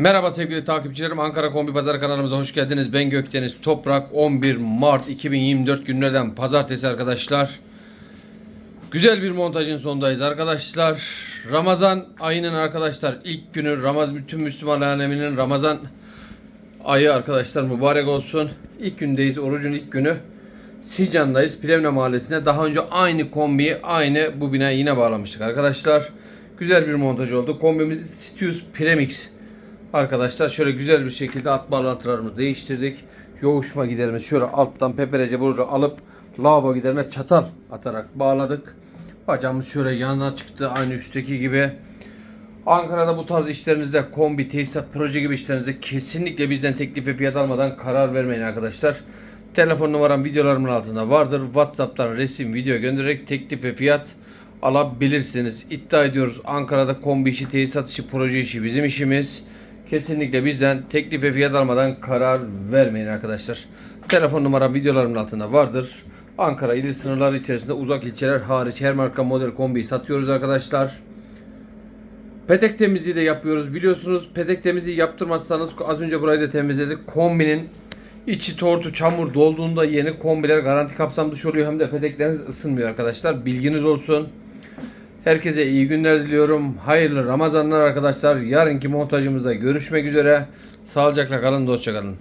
Merhaba sevgili takipçilerim. Ankara Kombi Pazar kanalımıza hoş geldiniz. Ben Gökdeniz Toprak. 11 Mart 2024 günlerden pazartesi arkadaşlar. Güzel bir montajın sonundayız arkadaşlar. Ramazan ayının arkadaşlar ilk günü Ramazan bütün Müslüman aleminin Ramazan ayı arkadaşlar mübarek olsun. İlk gündeyiz. Orucun ilk günü. Sincan'dayız. Plevne Mahallesi'ne. Daha önce aynı kombiyi aynı bu binaya yine bağlamıştık arkadaşlar. Güzel bir montaj oldu. Kombimiz Stius Premix. Arkadaşlar şöyle güzel bir şekilde at bağlantılarımızı değiştirdik. Yoğuşma giderimiz şöyle alttan peperece burada alıp lavabo giderine çatal atarak bağladık. Bacağımız şöyle yanına çıktı aynı üstteki gibi. Ankara'da bu tarz işlerinizde kombi, tesisat, proje gibi işlerinizde kesinlikle bizden teklif ve fiyat almadan karar vermeyin arkadaşlar. Telefon numaram videolarımın altında vardır. WhatsApp'tan resim, video göndererek teklif ve fiyat alabilirsiniz. İddia ediyoruz Ankara'da kombi işi, tesisat işi, proje işi bizim işimiz. Kesinlikle bizden teklif ve fiyat almadan karar vermeyin arkadaşlar. Telefon numaram videolarımın altında vardır. Ankara il sınırları içerisinde uzak ilçeler hariç her marka model kombiyi satıyoruz arkadaşlar. Petek temizliği de yapıyoruz. Biliyorsunuz petek temizliği yaptırmazsanız az önce burayı da temizledik. Kombinin içi tortu çamur dolduğunda yeni kombiler garanti kapsam dışı oluyor. Hem de petekleriniz ısınmıyor arkadaşlar. Bilginiz olsun. Herkese iyi günler diliyorum. Hayırlı Ramazanlar arkadaşlar. Yarınki montajımızda görüşmek üzere. Sağlıcakla kalın, dostça kalın.